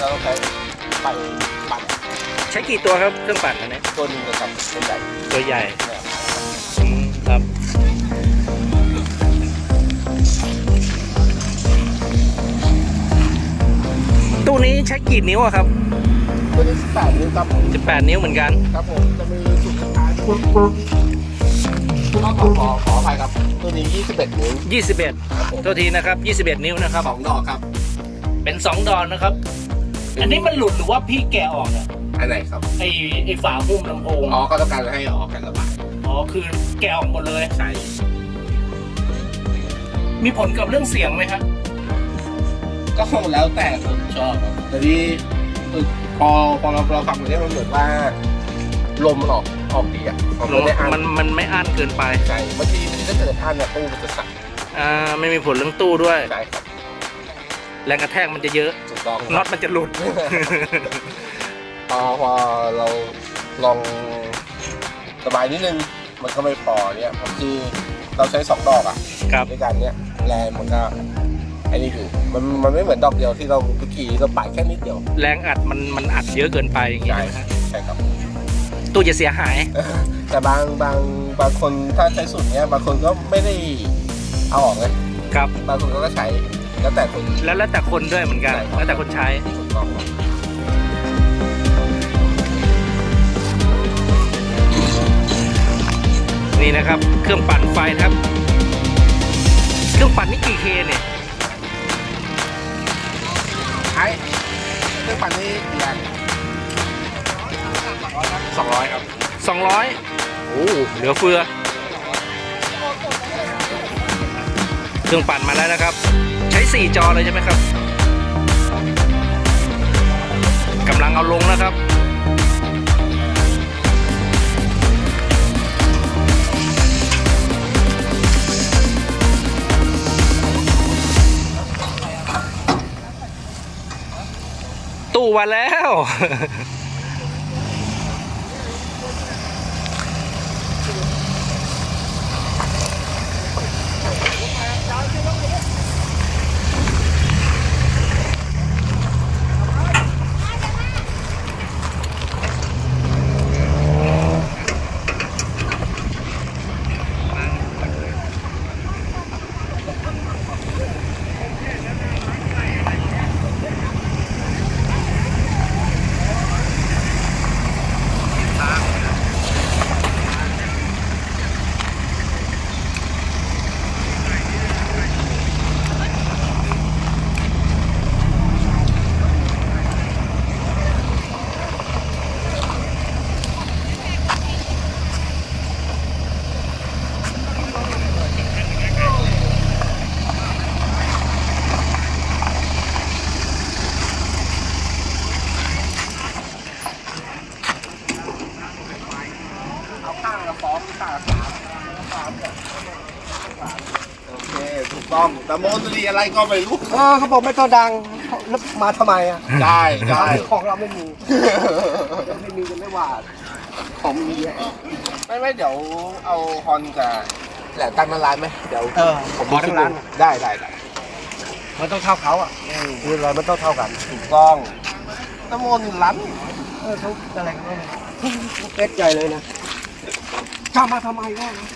เราต้องใช้ไฟปั่นใช้กี่ตัวครับเครื่องปั่นอันนี้ตัวหนึงนะครับตัวใหญ่ตัวใหญ่เนี่ยอืมครับตู้นี้ใช้กี่นิ้วอะครับ ตัวนี้18นิ้วครับผม18 นิ้วเหมือนกัน ครับผมจะมีจุดสุดท้ายก็ขอขอขออภัยครับ ตัวนี้21นิ้ว21 ครับผมตัวทีนะครับ 21 นิ้วนะครับ สองดอกครับ เป็น 2 ดอนนะครับ อันนี้มันหลุดหรือว่าพี่แกะออกเนี่ยอันไหนครับ ไอไอฝาหุ้มลำโพงอ๋อเขาต้องการให้ออกกันระบายอ๋อคือแกะออกหมดเลย ใช่ มีผลกับเรื่องเสียงไหมครับก็คงแล้วแต่คนชอบครับแต่ที่พอพอเราเราฟังตรงนี้มันเหมือนว่า ลมมันออกออกดีอะออกลมไม่ได้อันมันมันไม่อั้นเกินไปใช่บางทีถ้าเกิดอันเนี่ยตู้มันจะสั่นอ่าไม่มีผลเรื่องตู้ด้วยใช่ครับแรงกระแทกมันจะเยอะถูก ต้อง น็อตมันจะหลุด พอพอเราลองสบายนิดนึง มันก็ไม่พอเนี่ยผมคือเราใช้สองดอกอะครับ ด้วยกันเนี่ยแรงมันก็ไอ้นี่อยู่มันมันไม่เหมือนดอกเดียวที่เราเมื่อกี้เราปาดแค่นิดเดียวแรงอัดมันมันอัดเยอะเกินไปอย่างเงี้ยใช่นะฮะใช่ครับ ตู้จะเสียหาย แต่บางบางบางคนถ้าใช้สูตรเนี้ยบางคนก็ไม่ได้เอาออกเลยครับ บางคนก็ใช้ แล้วแต่คนแล้วแล้วแต่คนด้วยเหมือนกันใช่ครับแล้วแต่คนใช้ ถูกต้องครับนี่นะครับ เครื่องปั่นไฟนะครับ เครื่องปั่นนี่กี่เคเนี่ยใช้เครื่องปั่นนี่กี่อันสองร้อยครับ 200โอ้เหลือเฟือ เครื่องปั่นมาแล้วนะครับ ใช้ 4 จอเลยใช่ไหมครับกำลังเอาลงนะครับตู้มาแล้ว เอาข้างละสองข้างละสามสามเนี่ยโอเคถูกต้องแต่โมนตรี อะไรก็ไม่รู้ เออเขาบอกไม่ต้องดังแล้วมาทำไมอะใช่ใช่ของเราไม่มีไม่มีกันไม่ว่าของมีอะไม่ไม่เดี๋ยวเอาฮอนกับแหลมตั้งร้านไหมเดี๋ยวเออผมขอทั้งร้านได้ได้ได้มันต้องเท่าเขาอะคืออะไรมันต้องเท่ากันถูกต้องน้ำมนต์ร้านเออเขาอะไรกันเนี่ยเป็ดใหญ่เลยนะจะมาทำไมก็นะ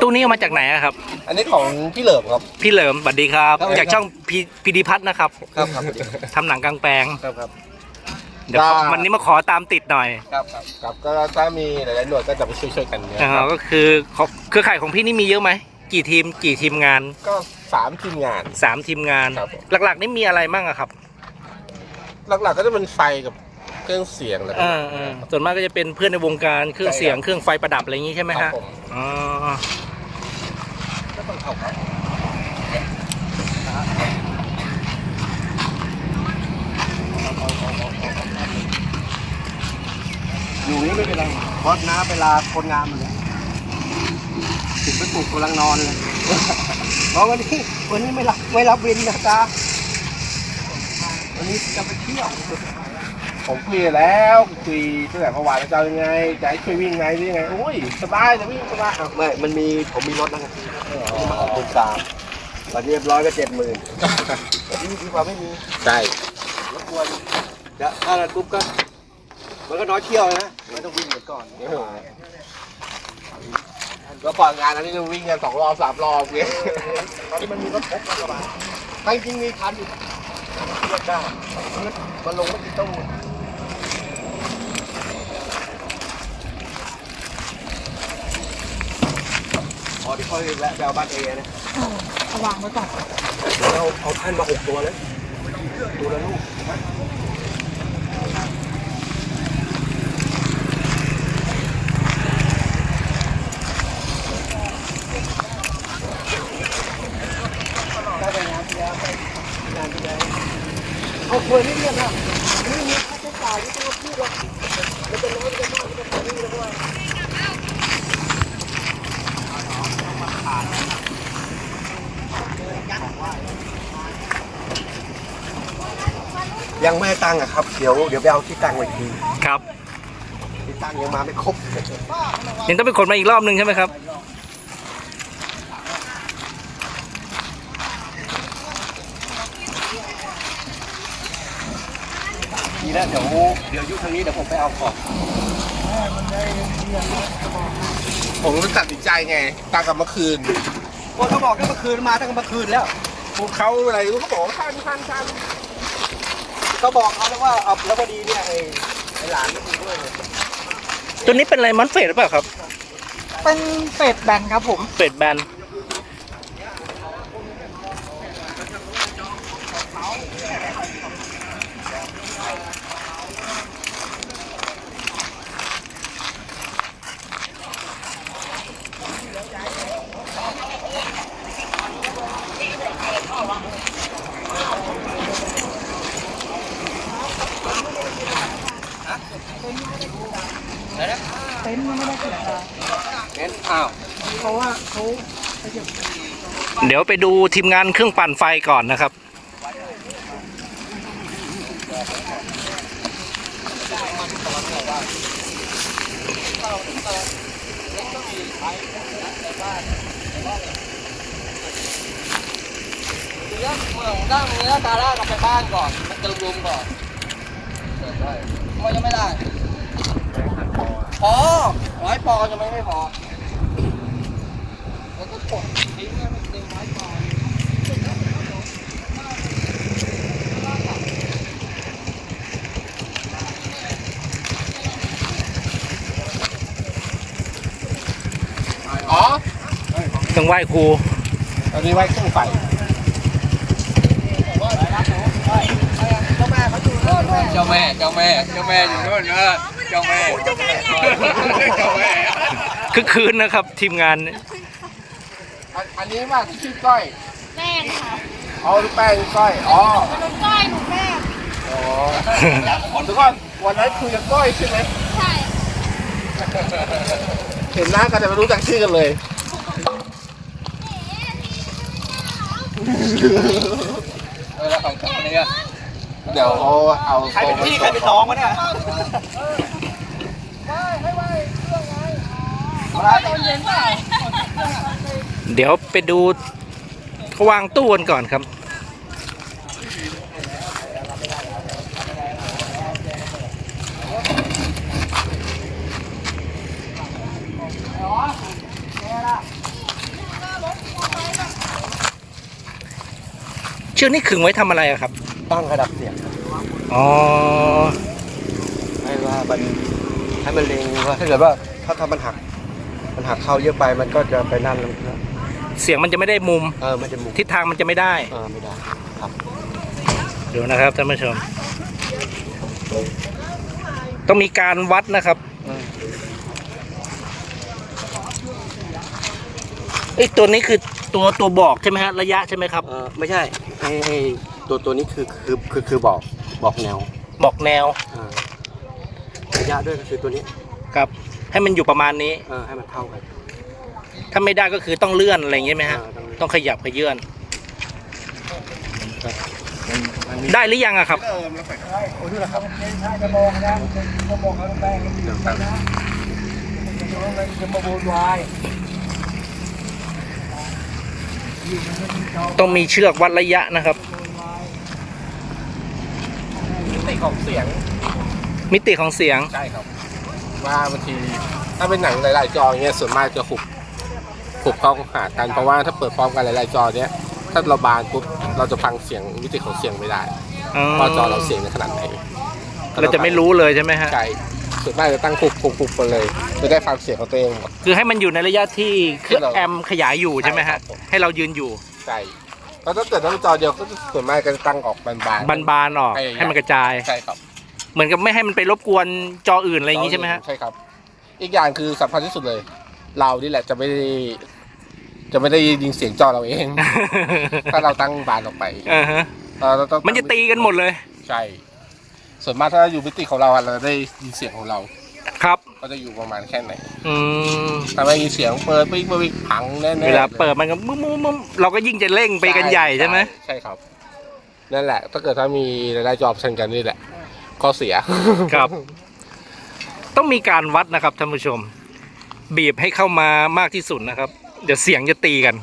ตู้นี้เอามาจากไหนอะครับ อันนี้ของพี่เหลิมครับ พี่เหลิมสวัสดีครับ ครับ จากช่องพีพีดีพัฒน์นะครับครับครับทำหนังกลางแปลงครับครับ เดี๋ยวได้ วันนี้มาขอตามติดหน่อยครับครับครับก็ถ้ามีหลายๆหน่วยก็จะไปช่วยๆกันเนี่ยอ่าครับก็คือของเครือข่ายของพี่นี่มีเยอะไหมกี่ทีมกี่ทีมงานก็สามทีมงาน สามทีมงาน ครับผม หลักๆนี่มีอะไรมั่งอะครับ หลักๆก็จะเป็นไฟกับ เครื่องเสียงแหละคเอรับอเออส่วนมากก็จะเป็นเพื่อนในวงการเครื่องเสียงใช่ครับ เครื่องไฟประดับอะไรอย่างงี้ใช่ไหมครัฮะบผมอ๋อก็ต้องเข้ากันอยู่นี่ไม่เป็นไรเพราะน้าเวลาคนงานมันเลยถึงไปปลุกกำลังนอนเลยเพราะวันนี้วันนี้ไม่รับไม่รับวินนะจ๊ะวันนี้จะไปเที่ยว ผมคุยแล้วคุยตั้งแต่เมื่อวานแล้วจะเอายังไงจะให้ช่วยวิ่งไงหรือยังไงโอ้ยสบายจะวิ่งสบายอะไม่มันมีผมมีรถนะครับมาเอาคุณสามวันนี้เรียบร้อยก็เจ็ดหมื่นนี่ดีกว่าไม่มีใช่รบกวนจะถ้านั้นปุ๊บก็มันก็น้อยเที่ยวนะมันต้องวิ่งเหมือนก่อนแล้วก่อนงานอันนี้จะวิ่งกันสองรอบสามรอบเงี้ยตอนนี้มันมีรถพกแล้วก็มาแต่จริงๆมีคันอยู่เลือกได้มันลงไม่กี่ตู้ อ๋อเดี๋ยวค่อยแวะไปเอาบ้านเอนะเอาวางไว้ก่อนเดี๋ยวเราเอาท่านมาหกตัวเลยตัวละลูกได้ไปงานที่แล้วไปงานที่แล้วเอาควรนี่เรียกนะนี่มีค่าใช้จ่ายที่ต้องพูดหรอกมันจะน้อยมันจะมากมันจะพอดีเลยว่า ยังไม่ได้ตั้งอะครับ เดี๋ยวเดี๋ยวไปเอาที่ตั้งไว้ทีครับ ที่ตั้งยังมาไม่ครบ ยังต้องไปขนมาอีกรอบหนึ่งใช่ไหมครับ ทีแรกเดี๋ยวเดี๋ยวยุคทางนี้เดี๋ยวผมไปเอาของ ผมตัดสินใจไงตั้งกับเมื่อคืนโอ้เขาบอกตั้งเมื่อคืนมาตั้งเมื่อคืนแล้วพวกเขาอะไรเขาบอกว่าท่านท่านท่านเขาบอกเขาแล้วว่าเอาแล้วพอดีเนี่ยไอ้ไอ้หลานไม่คุยด้วยเลยตัวนี้เป็นอะไรมันเฟดหรือเปล่าครับ เป็นเป็ดแบนครับผม เฟดแบน เต็นท์ยังไม่ได้เสร็จเลยเน้นอ้าวเพราะว่าเขาเดี๋ยวไปดูทีมงานเครื่องปั่นไฟก่อนนะครับ เนื้อเมืองตั้งเนื้อตาล่ากลับไปบ้านก่อนมันจะรุมก่อนมันยังไม่ได้ พอร้อยปอจะไม่ไม่พอ แล้วก็กดทิ้งแล้วมันดึงไม้ปออ๋อต้องไหว้ครูอันนี้ไว้เครื่องไฟเจ้าแม่ เจ้าแม่ เจ้าแม่อยู่นู่นเออ เจ้าแม่เจ้าแม่เจ้าแม่คือคืนนะครับทีมงาน อันอันนี้ว่าที่ชื่อก้อยแม่ค่ะอ๋อลูกแป้งก้อยอ๋อหนูก้อยหนูแม่อ๋อทุกคนวันนั้นคุยกับก้อยใช่ไหมใช่เห็นหน้ากันแต่ไม่รู้จักชื่อกันเลยเออแล้วของของนี่ก็เดี๋ยวเขาเอาใครเป็นพี่ใครเป็นน้องวะเนี่ย เดี๋ยวไปดูเขาวางตู้กันก่อนครับ เชือกนี่ขึงไว้ทำอะไรอะครับ ตั้งระดับเสียงอ๋อให้ว่ามันให้มันเล็งว่าถ้าเกิดว่าถ้าถ้ามันหัก มันหักเข้าเยอะไปมันก็จะไปนั่นแล้วเสียงมันจะไม่ได้มุม เออมันจะมุกทิศทางมันจะไม่ได้ เออไม่ได้ครับ ดูนะครับท่านผู้ชม ต้องมีการวัดนะครับเออเอ้ยตัวนี้คือตัวตัวบอกใช่ไหมฮะระยะใช่ไหมครับ เออไม่ใช่ไอ้ไอ้ตัวตัวนี้คือคือคือคือบอกบอกแนวบอกแนวอ่าระยะด้วยก็คือตัวนี้ ครับ ให้มันอยู่ประมาณนี้ เออให้มันเท่ากัน ถ้าไม่ได้ก็คือต้องเลื่อนอะไรอย่างเงี้ยไหมฮะเออต้องต้องขยับขยื่นมันมีได้หรือยังอะครับ เดิมแล้วไปโอ้ยนี่แหละครับจะมองนะจะมองเขาแป้งจะมาโวยวายต้องมีเชือกวัดระยะนะครับ ติดของเสียงมิติของเสียง ใช่ครับ ว่าบางทีถ้าเป็นหนังหลายๆจอเงี้ยส่วนมากจะหุบหุบเข้าหากันเพราะว่าถ้าเปิดพร้อมกันหลายๆจอเนี้ยถ้าเราบานปุ๊บเราจะฟังเสียงมิติของเสียงไม่ได้ว่าจอเราเสียงในขนาดไหนเราจะไม่รู้เลยใช่ไหมฮะใช่ส่วนมากจะตั้งหุบหุบหุบไปเลยจะได้ฟังเสียงของตัวเองหมดคือให้มันอยู่ในระยะที่เครื่องที่เราแอมป์ขยายอยู่ใช่ไหมใช่ครัฮะบผมให้เรายืนอยู่ใช่แล้วถ้าเกิดต้องจอเดียวก็จะส่วนมากก็จะตั้งออกบานๆบานๆออกใช่ให้มันกระจายใช่ครับ เหมือนกับไม่ให้มันไปรบกวนจออื่นอะไรอย่างงี้ใช่ไหมฮะ ใช่ครับ อีกอย่างคือสำคัญที่สุดเลย เรานี่แหละจะไม่ได้จะไม่ได้ยินเสียงจอเราเอง ถ้าเราตั้งบานออกไปอ่าฮะเราเราต้องมันจะตีกันหมดเลย ใช่ ส่วนมากถ้าอยู่มิติของเราอะเราจะได้ยินเสียงของเราครับก็จะอยู่ประมาณแค่ไหน อืมถ้าไม่ยินเสียงเปิดปิ๊กปิ๊กพังแน่ๆเวลาเปิดมันก็มุ้มมุ้มมุ้มเราก็ยิ่งจะเร่งไปกันใหญ่ใช่ไหมใช่ครับ นั่นแหละ ถ้าเกิดถ้ามีรายได้จอบเช่นกันนี่แหละ ข้อเสีย ครับ ต้องมีการวัดนะครับท่านผู้ชม บีบให้เข้ามามากที่สุดนะครับ เดี๋ยวเสียงจะตีกัน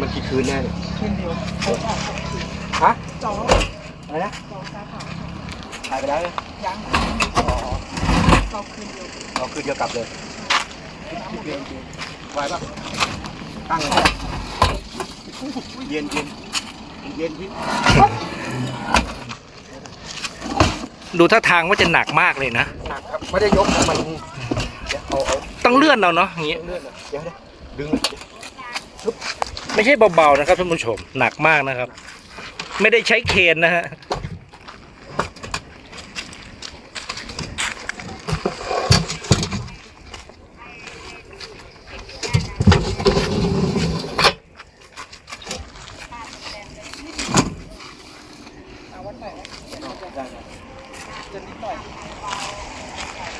มันกี่คืนแน่เนี่ย คืนเดียว ฮะ จอ อะไรนะ จอสาขา ถ่ายไปแล้วเนี่ย ยัง เราคืนเดียวเราคืนเดียวกลับเลยไหวปะตั้งเลยเย็นเย็นเย็นพี่ดูท่าทางว่าจะหนักมากเลยนะ หนักครับไม่ได้ยกนะมันเดี๋ยวเอาเอาต้องเลื่อนเอาเนาะอย่างงี้เลื่อนนะเดี๋ยวเดี๋ยวดึงไม่ใช่เบาๆนะครับท่านผู้ชมหนักมากนะครับ ไม่ได้ใช้เคนนะฮะ เอาวันไหนจะนิดหน่อย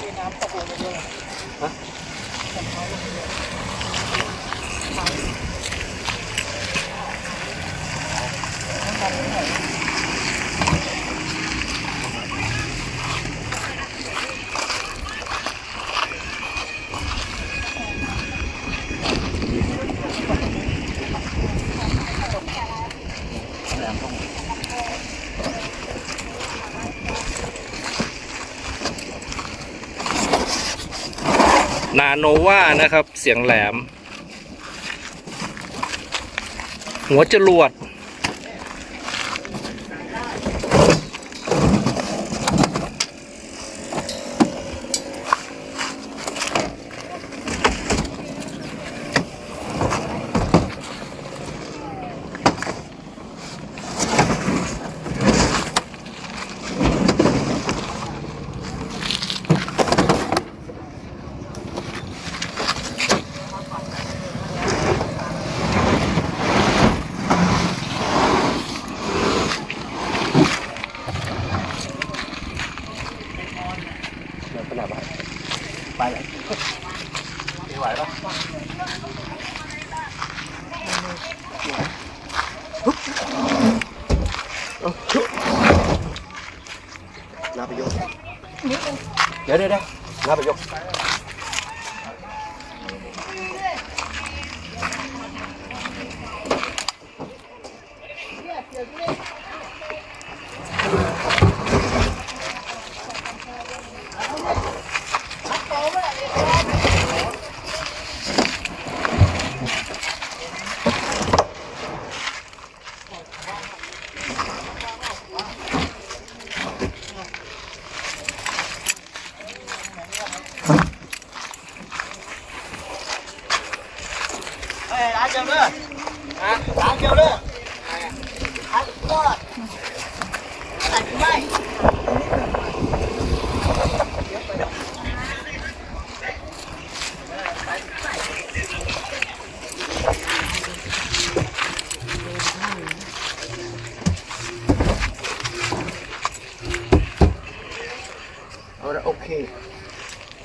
มีน้ำตกลงไปด้วยนา โนวานะครับ เสียงแหลม หัวจรวด ไปเลยไม่ไหวแล้ว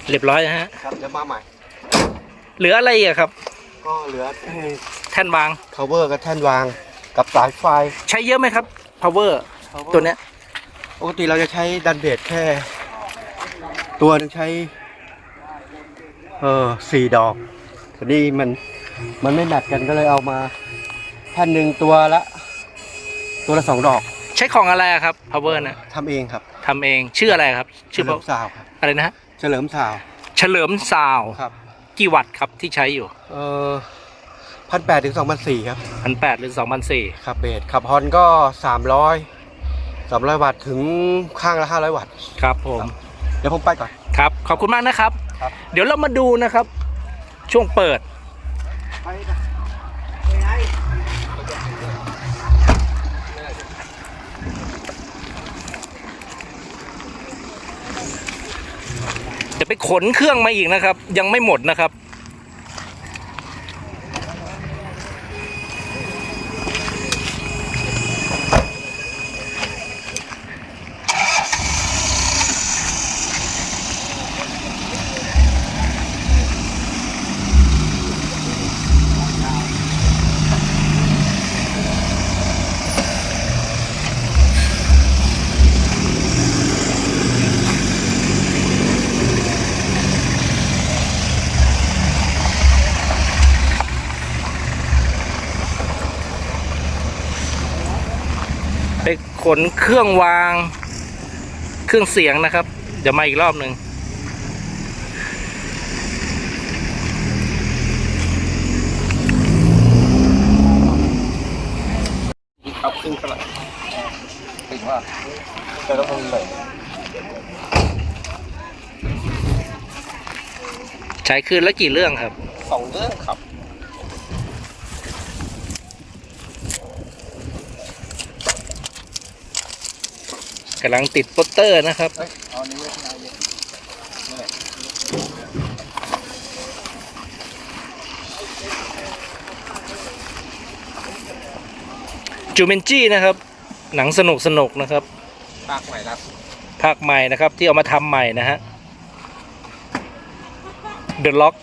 เรียบร้อยนะฮะ ครับเดี๋ยวมาใหม่ เหลืออะไรอีกอะครับ ก็เหลือแท่นวาง cover กับแท่นวางกับสายไฟ ใช้เยอะไหมครับ power ตัวเนี้ยปกติเราจะใช้ดันเบรดแค่ ตัวหนึงใช้ เออสี่ดอกพอดีมันมันไม่แมทกันก็เลยเอามาแท่นหนึ่งตัวละ ตัวละสองดอกใช้ของอะไรอะครับ power นะทำเองครับทำเองชื่ออะไรครับเฉชื่อลิมซาวครับอะไรนะฮะ เฉลิมซาวเฉลิมซาว ครับ กี่วัตต์ครับที่ใช้อยู่เออพันแปดถึงสองพันสี่ครับ พันแปดหรือสองพันสี่ขับเบสขับฮอนก็สามร้อยสามร้อยวัตต์ถึงข้างละห้าร้อยวัตต์ ครับผม เดี๋ยวผมไปก่อน ครับ ขอบคุณมากนะครับ ครับ เดี๋ยวเรามาดูนะครับ ช่วงเปิด ไปนะ ขนเครื่องมาอีกนะครับ ยังไม่หมดนะครับ ขนเครื่องวาง เครื่องเสียงนะครับ เดี๋ยวมาอีกรอบหนึ่งครับขึ้นขนาดถึงว่าแต่ต้องเป็นใช้คืนละกี่เรื่องครับ สองเรื่องครับ กำลังติดโปสเตอร์นะครับเอานี้ไว้ข้างในเลยจูเมนจี้นะครับ หนังสนุกสนุกๆนะครับปากใหม่ละภาคใหม่นะครับที่เอามาทำใหม่นะฮะ The Lock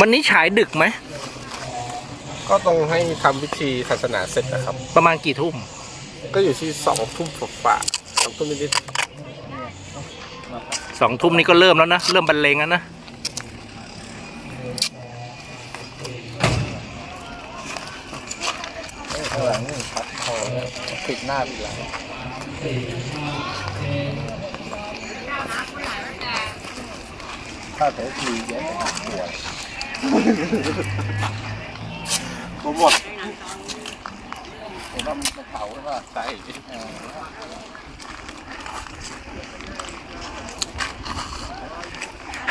วันนี้ฉายดึกไหม ก็ต้องให้ทำพิธีศาสนาเสร็จนะครับ ประมาณกี่ทุ่ม ก็อยู่ที่สองทุ่มฝ่าๆสองทุ่มนิดสองทุ่มนี้ก็เริ่มแล้วนะ เริ่มบรรเลงแล้วนะปิดหน้าปิดหลัง ถ้าแต่ทีเยอะปวดผมหมดผมว่ามันจะเผาหรือเปล่าใช่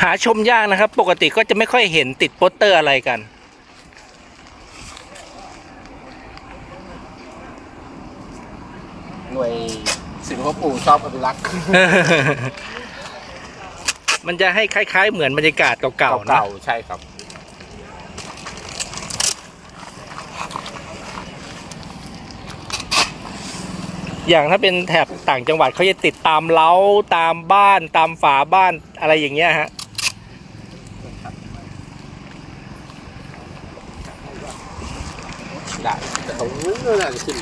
หาชมยากนะครับ ปกติก็จะไม่ค่อยเห็นติดโปสเตอร์อะไรกัน หน่วยศิลปปู่ชอบอนุรักษ์ มันจะให้คล้ายๆ เหมือนบรรยากาศเก่าๆนะ เก่าๆใช่ครับ อย่างถ้าเป็นแถบต่างจังหวัดเขาจะติดตามเล้าตามบ้านตามฝาบ้านอะไรอย่างเงี้ยฮะได้แต่ตรงนู้นน่าจะขึ้น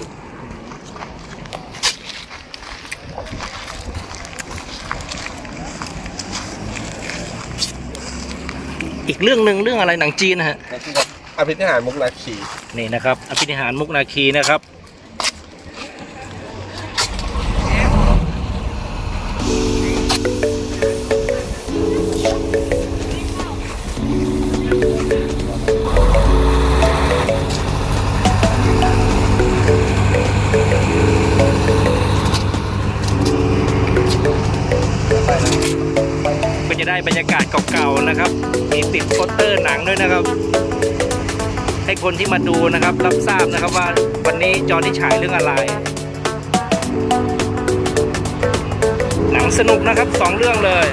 อีกเรื่องหนึ่งเรื่องอะไรหนังจีนนะฮะอภินิหารมุกนาคีนี่นะครับอภินิหารมุกนาคีนะครับ บรรยากาศเก่าๆนะครับ มีติดโปสเตอร์หนังด้วยนะครับ ให้คนที่มาดูนะครับ รับทราบนะครับว่าวันนี้จอที่ฉายเรื่องอะไร หนังสนุกนะครับสองเรื่องเลย